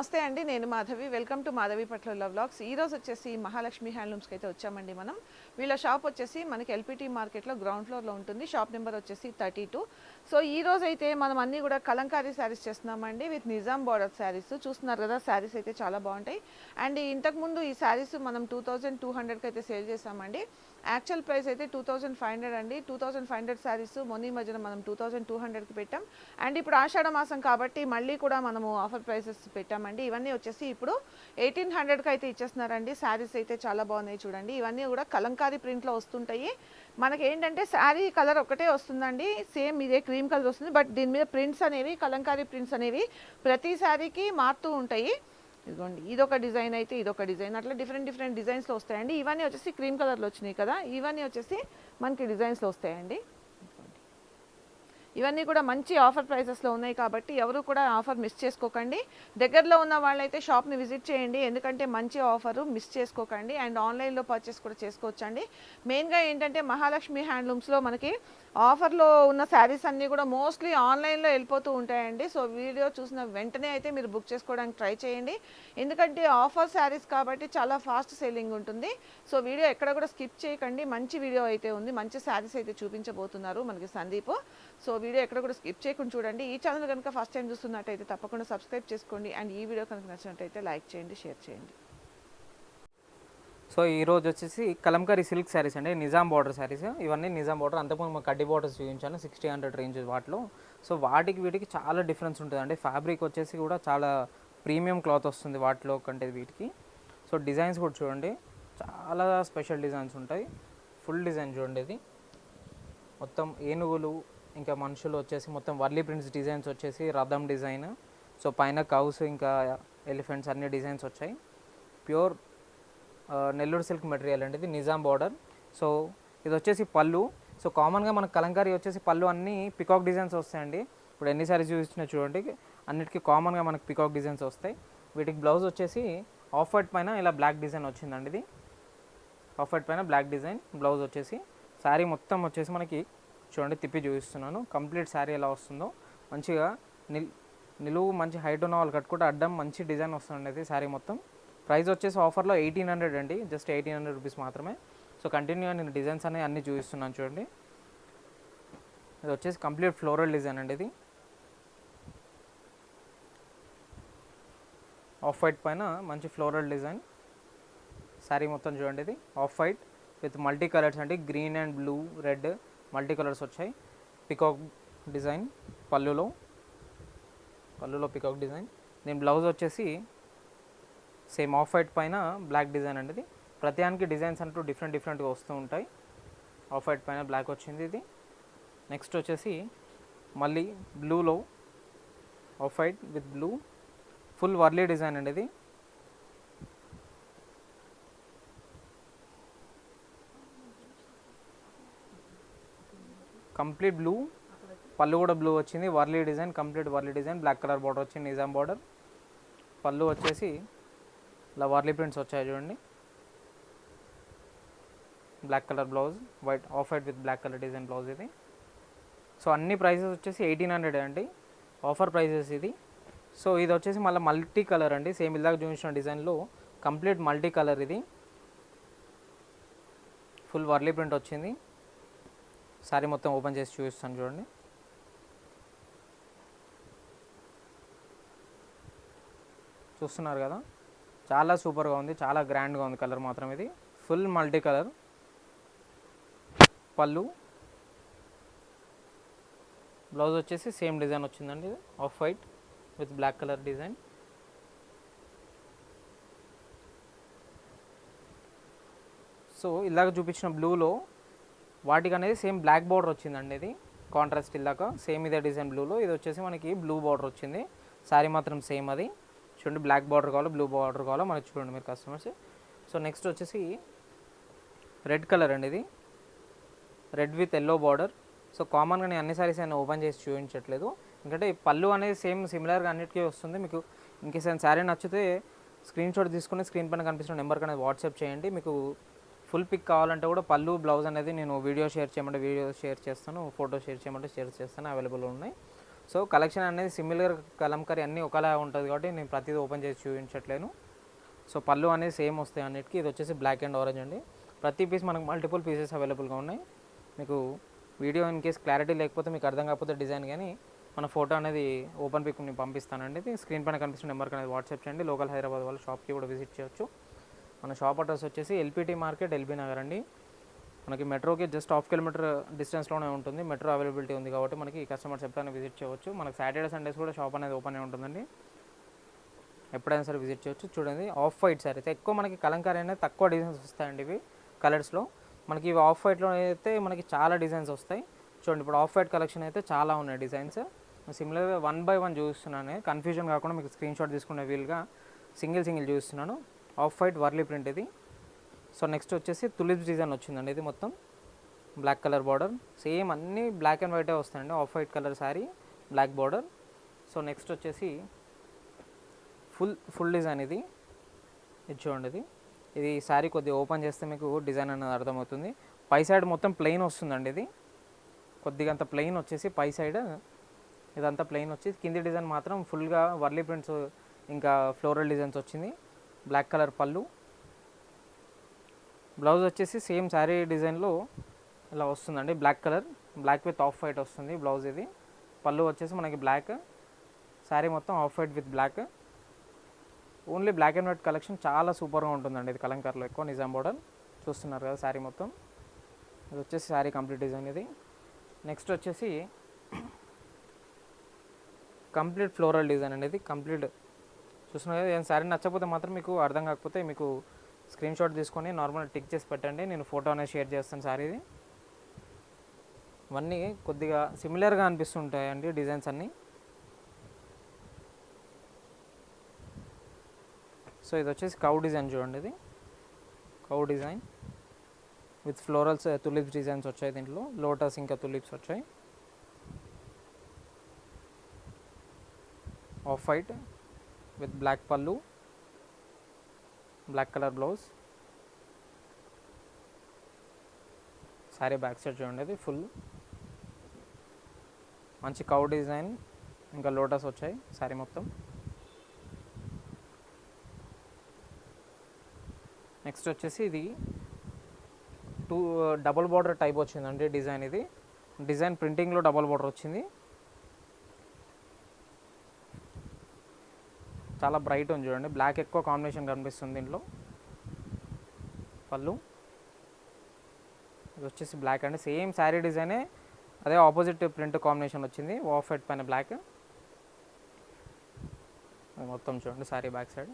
నమస్తే అండి నేను మాధవి. వెల్కమ్ టు మాధవి పట్ల వ్లాగ్స్. ఈ రోజు వచ్చేసి మహాలక్ష్మి హ్యాండ్లూమ్స్కి అయితే వచ్చామండి మనం. వీళ్ళ షాప్ వచ్చేసి మనకి ఎల్పిటి మార్కెట్లో గ్రౌండ్ ఫ్లోర్లో ఉంటుంది. షాప్ నెంబర్ వచ్చేసి థర్టీ టూ. సో ఈ రోజు అయితే మనం అన్ని కూడా కలంకారీ శారీస్ చేస్తున్నామండి విత్ నిజాం బార్డర్ శారీస్. చూస్తున్నారు కదా శారీస్ అయితే చాలా బాగుంటాయి. అండ్ ఇంతకుముందు ఈ శారీస్ మనం టూ థౌజండ్ టూ హండ్రెడ్కి అయితే సేల్ చేసామండి యాక్చువల్ ప్రైస్ అయితే టూ థౌజండ్ ఫైవ్ హండ్రెడ్ అండి. Two thousand five hundred saris మొన్న ఈ మధ్యన మనం టూ థౌజండ్ టూ హండ్రెడ్కి పెట్టాం. అండ్ ఇప్పుడు ఆషాఢ మాసం కాబట్టి మళ్ళీ కూడా మనము ఆఫర్ ప్రైసెస్ పెట్టామండి. ఇవన్నీ వచ్చేసి ఇప్పుడు ఎయిటీన్ హండ్రెడ్కి అయితే ఇచ్చేస్తున్నారండి. శారీస్ అయితే చాలా బాగున్నాయి చూడండి. ఇవన్నీ కూడా కలంకారీ ప్రింట్లో వస్తుంటాయి. మనకి ఏంటంటే శారీ కలర్ ఒకటే వస్తుందండి. సేమ్ ఇదే క్రీమ్ కలర్ వస్తుంది. బట్ దీని మీద ప్రింట్స్ అనేవి కలంకారీ ప్రింట్స్ అనేవి ప్రతి శారీకి మారుతూ ఉంటాయి. ఇదిగోండి ఇదొక డిజైన్ అయితే ఇదొక డిజైన్. అట్లా డిఫరెంట్ డిఫరెంట్ డిజైన్స్లో వస్తాయండి. ఇవన్నీ వచ్చేసి క్రీమ్ కలర్లో వచ్చినాయి కదా. ఇవన్నీ వచ్చేసి మనకి డిజైన్స్లో వస్తాయండి. ఇవన్నీ కూడా మంచి ఆఫర్ ప్రైసెస్లో ఉన్నాయి కాబట్టి ఎవరు కూడా ఆఫర్ మిస్ చేసుకోకండి. దగ్గరలో ఉన్న వాళ్ళైతే షాప్ని విజిట్ చేయండి. ఎందుకంటే మంచి ఆఫరు మిస్ చేసుకోకండి. అండ్ ఆన్లైన్లో పర్చేస్ కూడా చేసుకోవచ్చండి. మెయిన్గా ఏంటంటే మహాలక్ష్మి హ్యాండ్లూమ్స్లో మనకి ఆఫర్లో ఉన్న శారీస్ అన్నీ కూడా మోస్ట్లీ ఆన్లైన్లో వెళ్ళిపోతూ ఉంటాయండి. సో వీడియో చూసిన వెంటనే అయితే మీరు బుక్ చేసుకోవడానికి ట్రై చేయండి. ఎందుకంటే ఆఫర్ శారీస్ కాబట్టి చాలా ఫాస్ట్ సేలింగ్ ఉంటుంది. సో వీడియో ఎక్కడ కూడా స్కిప్ చేయకండి. మంచి వీడియో అయితే ఉంది. మంచి శారీస్ అయితే చూపించబోతున్నారు మనకి సందీప్. సో వీడియో ఎక్కడ కూడా స్కిప్ చేయకుండా చూడండి. ఈ ఛానల్ కనుక ఫస్ట్ టైం చూస్తున్నట్టయితే తప్పకుండా సబ్స్క్రైబ్ చేసుకోండి. అండ్ ఈ వీడియో కనుక నచ్చినట్టయితే లైక్ చేయండి షేర్ చేయండి. సో ఈ రోజు వచ్చేసి కలంకారీ సిల్క్ శారీస్ అండి. నిజాం బార్డర్ శారీస్. ఇవన్నీ నిజాం బార్డర్. అంతకుముందు మా కడ్డీ బార్డర్స్ చూపించాను. సిక్స్టీ హండ్రెడ్ రేంజ్ వాటిలో. సో వాటికి వీటికి చాలా డిఫరెన్స్ ఉంటుంది అండి. ఫ్యాబ్రిక్ వచ్చేసి కూడా చాలా ప్రీమియం క్లాత్ వస్తుంది వాటిలో కంటే వీటికి. సో డిజైన్స్ కూడా చూడండి. చాలా స్పెషల్ డిజైన్స్ ఉంటాయి. ఫుల్ డిజైన్ చూడండి ఇది. మొత్తం ఏనుగులు ఇంకా మనుషులు వచ్చేసి మొత్తం వర్లీ ప్రింట్స్ డిజైన్స్ వచ్చేసి రథం డిజైన్. సో పైన కౌస్ ఇంకా ఎలిఫెంట్స్ అన్ని డిజైన్స్ వచ్చాయి. ప్యూర్ నెల్లూరు సిల్క్ మెటీరియల్ అండి ఇది నిజాం బార్డర్. సో ఇది వచ్చేసి పళ్ళు. సో కామన్గా మనకు కలంకారీ వచ్చేసి పళ్ళు అన్నీ పికాక్ డిజైన్స్ వస్తాయండి. ఇప్పుడు ఎన్ని సారీస్ చూసినా చూడండి అన్నిటికీ కామన్గా మనకి పికాక్ డిజైన్స్ వస్తాయి. వీటికి బ్లౌజ్ వచ్చేసి ఆఫ్ వైట్ పైన ఇలా బ్లాక్ డిజైన్ వచ్చిందండి ఇది. ఆఫ్ వైట్ పైన బ్లాక్ డిజైన్ బ్లౌజ్ వచ్చేసి. శారీ మొత్తం వచ్చేసి మనకి చూడండి తిప్పి చూపిస్తున్నాను. కంప్లీట్ శారీ ఎలా వస్తుందో. మంచిగా నిల్ నిలువు మంచి హైట్ ఉన్న వాళ్ళు కట్టుకుంటే అడ్డం మంచి డిజైన్ వస్తుందండి ఇది శారీ మొత్తం. ప్రైస్ వచ్చేసి ఆఫర్లో ఎయిటీన్ హండ్రెడ్ అండి. జస్ట్ ఎయిటీన్ హండ్రెడ్ రూపీస్ మాత్రమే. సో కంటిన్యూ నేను డిజైన్స్ అనేవి అన్నీ చూపిస్తున్నాను చూడండి. ఇది వచ్చేసి కంప్లీట్ ఫ్లోరల్ డిజైన్ అండి ఇది. ఆఫ్ వైట్ పైన మంచి ఫ్లోరల్ డిజైన్. శారీ మొత్తం చూడండి ఇది. Off white with multi colours అండి. Green and blue red. Multi colours వచ్చాయి. పికాక్ డిజైన్ పళ్ళులో. పళ్ళులో పికాక్ డిజైన్ నేను బ్లౌజ్ వచ్చేసి సేమ్ ఆఫ్ వైట్ పైన బ్లాక్ డిజైన్ అండి ఇది ప్రతిదానికి డిజైన్స్ అంటూ డిఫరెంట్ డిఫరెంట్గా వస్తూ ఉంటాయి. ఆఫ్ వైట్ పైన బ్లాక్ వచ్చింది ఇది. నెక్స్ట్ వచ్చేసి మళ్ళీ బ్లూలో off white with blue full Warli design అండి ఇది కంప్లీట్ బ్లూ పళ్ళు కూడా బ్లూ వచ్చింది. Warli design complete Warli design. Black colour border వచ్చింది నిజాం బార్డర్. పళ్ళు వచ్చేసి ఇలా వర్లీ ప్రింట్స్ వచ్చాయి చూడండి. Black colour blouse white off white with black colour design blouse ఇది. సో అన్ని ప్రైసెస్ వచ్చేసి ఎయిటీన్ హండ్రెడ్ అండి. ఆఫర్ ప్రైసెస్ ఇది. సో ఇది వచ్చేసి మళ్ళీ మల్టీ కలర్ అండి. సేమ్ ఇందాక చూపించిన డిజైన్లో కంప్లీట్ మల్టీ కలర్ ఇది. ఫుల్ వర్లీ ప్రింట్ వచ్చింది. సారీ మొత్తం ఓపెన్ చేసి చూపిస్తాను చూడండి. చూస్తున్నారు కదా? చాలా సూపర్గా ఉంది చాలా గ్రాండ్గా ఉంది కలర్ మాత్రం ఇది. Full multi colour. పళ్ళు. బ్లౌజ్ వచ్చేసి సేమ్ డిజైన్ వచ్చిందండి ఇది off white with black colour design. So ఇలాగ చూపించిన బ్లూలో వాటికి అనేది సేమ్ బ్లాక్ బార్డర్ వచ్చిందండి ఇది. కాంట్రాస్ట్ ఇల్లాక సేమ్ ఇదే డిజైన్ బ్లూలో ఇది వచ్చేసి మనకి బ్లూ బార్డర్ వచ్చింది. శారీ మాత్రం సేమ్ అది. చూడండి బ్లాక్ బార్డర్ కావాలో బ్లూ బార్డర్ కావాలో మనకి చూడండి మీరు కస్టమర్స్ సో నెక్స్ట్ వచ్చేసి రెడ్ కలర్ అండి ఇది. Red with yellow border so కామన్గా నేను అన్ని సారీస్ అయినా ఓపెన్ చేసి చూపించట్లేదు. ఎందుకంటే పళ్ళు అనేది సేమ్ సిమిలర్గా అన్నిటికీ వస్తుంది. మీకు ఇంకేస్ శారీ నచ్చితే స్క్రీన్ షాట్ తీసుకుని స్క్రీన్ పైన కనిపిస్తున్న నెంబర్కి అనేది వాట్సాప్ చేయండి. మీకు ఫుల్ పిక్ కావాలంటే కూడా పళ్ళు బ్లౌజ్ అనేది నేను వీడియో షేర్ చేయమంటే వీడియో షేర్ చేస్తాను ఫోటో షేర్ చేయమంటే షేర్ చేస్తాను అవైలబుల్ ఉన్నాయి. సో కలెక్షన్ అనేది సిమిలర్ కలంకరీ అన్నీ ఒకలా ఉంటుంది కాబట్టి నేను ప్రతిదీ ఓపెన్ చేసి చూపించట్లేను. సో పళ్ళు అనేది సేమ్ వస్తాయి అన్నిటికీ. ఇది వచ్చేసి బ్లాక్ అండ్ ఆరెంజ్ అండి. ప్రతి పీస్ మనకు మల్టిపుల్ పీసెస్ అవైలబుల్గా ఉన్నాయి. మీకు వీడియో ఇన్ కేస్ క్లారిటీ లేకపోతే మీకు అర్థం కాకపోతే డిజైన్ కానీ మన ఫోటో అనేది ఓపెన్ పిక్ నేను పంపిస్తానండి. స్క్రీన్ పైన కనిపిస్తున్న నెంబర్కి అనేది వాట్సాప్ చేయండి. లోకల్ హైదరాబాద్ వాళ్ళ షాప్కి కూడా విజిట్ చేయొచ్చు. మన షాప్ అడ్రస్ వచ్చేసి ఎల్పిటి మార్కెట్ ఎల్బీ నగర్ అండి. మనకి మెట్రోకి జస్ట్ హాఫ్ కిలోమీటర్ డిస్టెన్స్లోనే ఉంటుంది. మెట్రో అవైలబిలిటీ ఉంది కాబట్టి మనకి కస్టమర్స్ ఎప్పుడైనా విజిట్ చేయవచ్చు. మనకి సాటర్డే సండేస్ కూడా షాప్ అనేది ఓపెన్ అయి ఉంటుందండి. ఎప్పుడైనా సరే విజిట్ చేయొచ్చు చూడండి ఆఫ్ వైట్ సారీస్ ఎక్కువ మనకి కలంకారీ అనేది తక్కువ డిజైన్స్ వస్తాయండి ఇవి కలర్స్లో. మనకి ఇవి ఆఫ్ వైట్లో అయితే మనకి చాలా డిజైన్స్ వస్తాయి. చూడండి ఇప్పుడు ఆఫ్ వైట్ కలెక్షన్ అయితే చాలా ఉన్నాయి డిజైన్స్. సిమిలర్గా వన్ బై వన్ చూస్తున్నాను. కన్ఫ్యూజన్ కాకుండా మీకు స్క్రీన్ షాట్ తీసుకునే వీలుగా సింగిల్ సింగిల్ చూస్తున్నాను. ఆఫ్ వైట్ వర్లీ ప్రింట్ ఇది. సో నెక్స్ట్ వచ్చేసి తులిప్ డిజైన్ వచ్చిందండి ఇది మొత్తం. బ్లాక్ కలర్ బార్డర్ సేమ్ అన్నీ బ్లాక్ అండ్ వైటే వస్తాయండి. Off white colour sari black border so next వచ్చేసి ఫుల్ ఫుల్ డిజైన్ ఇది. ఇది చూడండి ఇది. ఇది శారీ కొద్దిగా ఓపెన్ చేస్తే మీకు డిజైన్ అనేది అర్థమవుతుంది. పై సైడ్ మొత్తం ప్లెయిన్ వస్తుందండి ఇది. కొద్దిగా అంత ప్లెయిన్ వచ్చేసి పై సైడ్ ఇదంతా ప్లెయిన్ వచ్చి కింది డిజైన్ మాత్రం ఫుల్గా వర్లీ ప్రింట్స్ ఇంకా ఫ్లోరల్ డిజైన్స్ వచ్చింది. బ్లాక్ కలర్ పళ్ళు. బ్లౌజ్ వచ్చేసి సేమ్ శారీ డిజైన్లో ఇలా వస్తుందండి black colour black with off white వస్తుంది బ్లౌజ్ ఇది. పళ్ళు వచ్చేసి మనకి బ్లాక్ శారీ మొత్తం off white with black only black and white collection చాలా సూపర్గా ఉంటుందండి ఇది కలంకర్లో ఎక్కువ నిజాం బోర్డర్ చూస్తున్నారు కదా శారీ మొత్తం. ఇది వచ్చేసి శారీ కంప్లీట్ డిజైన్ ఇది. నెక్స్ట్ వచ్చేసి కంప్లీట్ ఫ్లోరల్ డిజైన్ అనేది కంప్లీట్ చూస్తున్నారు కదా శారీ నచ్చకపోతే మాత్రం మీకు అర్థం కాకపోతే మీకు స్క్రీన్ షాట్ తీసుకొని నార్మల్ టిక్ చేసి పెట్టండి. నేను ఫోటో అనేది షేర్ చేస్తాను శారీది ఇవన్నీ కొద్దిగా సిమిలర్గా అనిపిస్తుంటాయండి డిజైన్స్ అన్నీ. సో ఇది వచ్చేసి కౌ డిజైన్ చూడండి ఇది. Cow design with florals tulips designs వచ్చాయి దీంట్లో. లోటస్ ఇంకా తులిప్స్ వచ్చాయి. ఆఫ్ వైట్ విత్ బ్లాక్ పళ్ళు black colour blouse. Sari back side చూడండి అది ఫుల్. మంచి కౌ డిజైన్ ఇంకా లోటస్ వచ్చాయి సారీ మొత్తం. నెక్స్ట్ వచ్చేసి ఇది టూ డబుల్ బార్డర్ టైప్ వచ్చిందండి డిజైన్ ఇది. డిజైన్ ప్రింటింగ్లో డబుల్ బార్డర్ వచ్చింది. చాలా బ్రైట్ ఉంది చూడండి. బ్లాక్ ఎక్కువ కాంబినేషన్ కనిపిస్తుంది దీంట్లో పళ్ళు. ఇది వచ్చేసి బ్లాక్ అండి. సేమ్ శారీ డిజైనే అదే ఆపోజిట్ ప్రింట్ కాంబినేషన్ వచ్చింది. ఆఫ్ వైట్ పైన బ్లాక్ మొత్తం చూడండి sari back side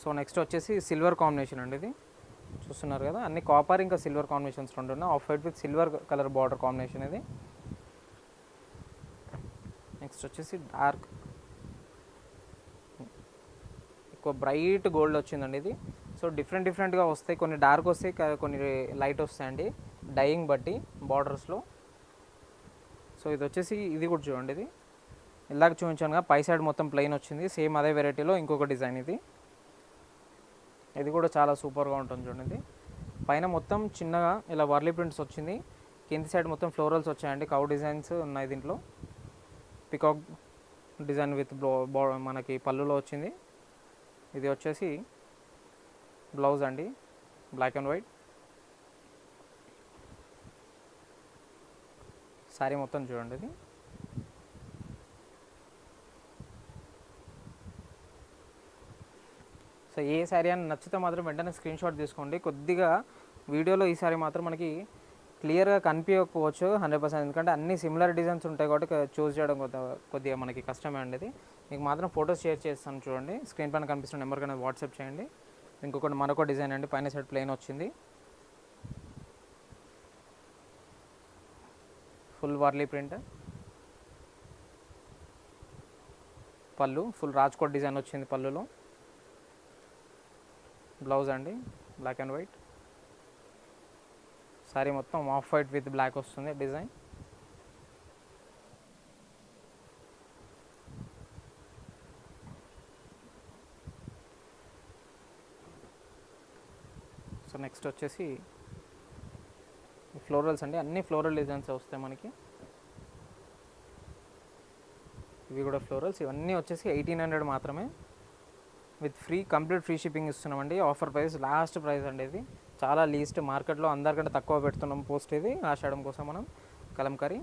so next వచ్చేసి సిల్వర్ కాంబినేషన్ అండి ఇది. చూస్తున్నారు కదా. అన్ని కాపర్ ఇంకా సిల్వర్ కాంబినేషన్స్ రెండు ఉన్నాయి. Off white with silver colour border combination ఇది. నెక్స్ట్ వచ్చేసి డార్క్ ఎక్కువ బ్రైట్ గోల్డ్ వచ్చిందండి ఇది. సో డిఫరెంట్ డిఫరెంట్గా వస్తాయి. కొన్ని డార్క్ వస్తాయి కొన్ని లైట్ వస్తాయండి. డైయింగ్ బట్టి బార్డర్స్లో సో ఇది వచ్చేసి ఇది కూడా చూడండి ఇది. ఇలాగ చూపించాను పై సైడ్ మొత్తం ప్లెయిన్ వచ్చింది. సేమ్ అదే వెరైటీలో ఇంకొక డిజైన్ ఇది. ఇది కూడా చాలా సూపర్గా ఉంటుంది చూడండి. పైన మొత్తం చిన్నగా ఇలా వర్లీ ప్రింట్స్ వచ్చింది. కింది సైడ్ మొత్తం ఫ్లోరల్స్ వచ్చాయండి. కౌ డిజైన్స్ ఉన్నాయి దీంట్లో. పికాక్ డిజైన్ విత్ బ్లో మనకి పళ్ళులో వచ్చింది. ఇది వచ్చేసి బ్లౌజ్ అండి. Black and white. శారీ మొత్తం చూడండి ఇది. సో ఏ శారీ అని నచ్చితే మాత్రం వెంటనే స్క్రీన్ షాట్ తీసుకోండి. కొద్దిగా వీడియోలో ఈ శారీ మాత్రం మనకి క్లియర్గా కనిపించకపోవచ్చు హండ్రెడ్ పర్సెంట్. ఎందుకంటే అన్ని సిమిలర్ డిజైన్స్ ఉంటాయి కాబట్టి చూస్ చేయడం కొద్దిగా మనకి కష్టమే అండి మీకు మాత్రం ఫొటోస్ షేర్ చేస్తాను చూడండి. స్క్రీన్ పైన కనిపిస్తున్న నెంబర్ కన్నా వాట్సాప్ చేయండి. ఇంకొకటి మరొక డిజైన్ అండి. పైన సైడ్ ప్లెయిన్ వచ్చింది. ఫుల్ వర్లీ ప్రింట్ పళ్ళు ఫుల్ రాజ్కోట్ డిజైన్ వచ్చింది పళ్ళులో. బ్లౌజ్ అండి బ్లాక్ అండ్ వైట్ సారీ మొత్తం ఆఫ్ వైట్ విత్ బ్లాక్ వస్తుంది డిజైన్. సో నెక్స్ట్ వచ్చేసి ఫ్లోరల్స్ అండి అన్ని ఫ్లోరల్ డిజైన్స్ వస్తాయి మనకి. ఇవి కూడా ఫ్లోరల్స్ ఇవన్నీ వచ్చేసి ఎయిటీన్ హండ్రెడ్ మాత్రమే. With free complete free shipping ఇస్తున్నామండి. ఆఫర్ ప్రైస్ లాస్ట్ ప్రైస్ అండి ఇది. చాలా లీస్ట్ మార్కెట్లో అందరికంటే తక్కువ పెడుతున్నాం పోస్ట్ ఇది. ఆషాఢం కోసం మనం కలంకారీ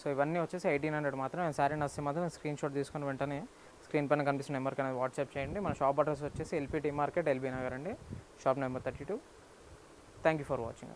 సో ఇవన్నీ వచ్చేసి ఎయిటీన్ హండ్రెడ్ మాత్రం సారీ నస్తే మాత్రం స్క్రీన్ షాట్ తీసుకొని వెంటనే స్క్రీన్ పైన కనిపిస్తున్న నెంబర్కి అనేది వాట్సాప్ చేయండి. మన షాప్ అడ్రస్ వచ్చేసి ఎల్పిటి మార్కెట్ ఎల్బీ నగర్ అండి. Shop number thirty two thank you for watching